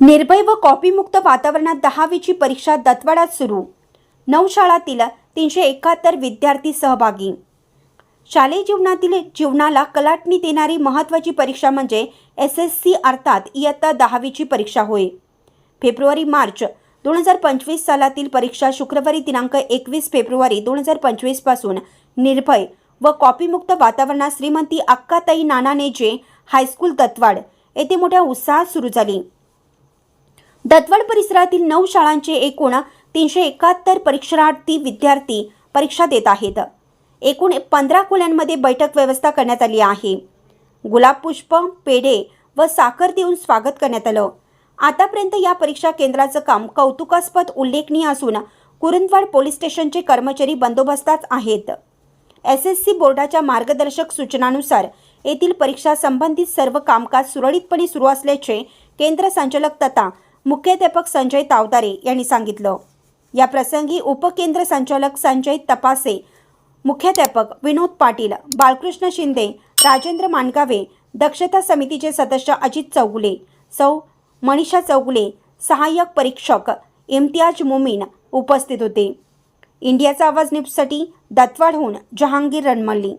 निर्भय व कॉपीमुक्त वातावरणात दहावीची परीक्षा दत्वाडात सुरू. नऊ शाळातील तीनशे एकाहत्तर विद्यार्थी सहभागी. शालेय जीवनातील जीवनाला कलाटणी देणारी महत्त्वाची परीक्षा म्हणजे एस एस सी अर्थात इयत्ता दहावीची परीक्षा होय. फेब्रुवारी मार्च दोन हजार पंचवीस सालातील परीक्षा शुक्रवारी दिनांक एकवीस फेब्रुवारी दोन हजार पंचवीसपासून निर्भय व कॉपीमुक्त वातावरणात श्रीमंती अक्काताई नानानेजे हायस्कूल दत्वाड येथे मोठ्या उत्साहात सुरू झाली. दत्तवाड परिसरातील नऊ शाळांचे एकूण तीनशे एकाहत्तर परीक्षार्थी विद्यार्थी परीक्षा देत आहेत. एकूण पंधरा खोल्यांमध्ये बैठक व्यवस्था करण्यात आली आहे. गुलाब पुष्प पेढे व साखर देऊन स्वागत करण्यात आलं. आतापर्यंत या परीक्षा केंद्राचं काम कौतुकास्पद उल्लेखनीय असून कुरुंदवाड पोलीस स्टेशनचे कर्मचारी बंदोबस्तात आहेत. एस एस सी बोर्डाच्या मार्गदर्शक सूचनानुसार येथील परीक्षा संबंधित सर्व कामकाज सुरळीतपणे सुरू असल्याचे केंद्र संचालक तथा मुख्याध्यापक संजय तावतारे यांनी सांगितलं. या प्रसंगी उपकेंद्र संचालक संजय तपासे मुख्याध्यापक विनोद पाटील बाळकृष्ण शिंदे राजेंद्र मानकावे दक्षता समितीचे सदस्य अजित चौगुले सौ मनीषा चौगुले सहाय्यक परीक्षक इम्तियाज मुमीन उपस्थित होते. इंडियाचा आवाज न्यूजसाठी दत्तवाडहून जहांगीर रणमल्ली.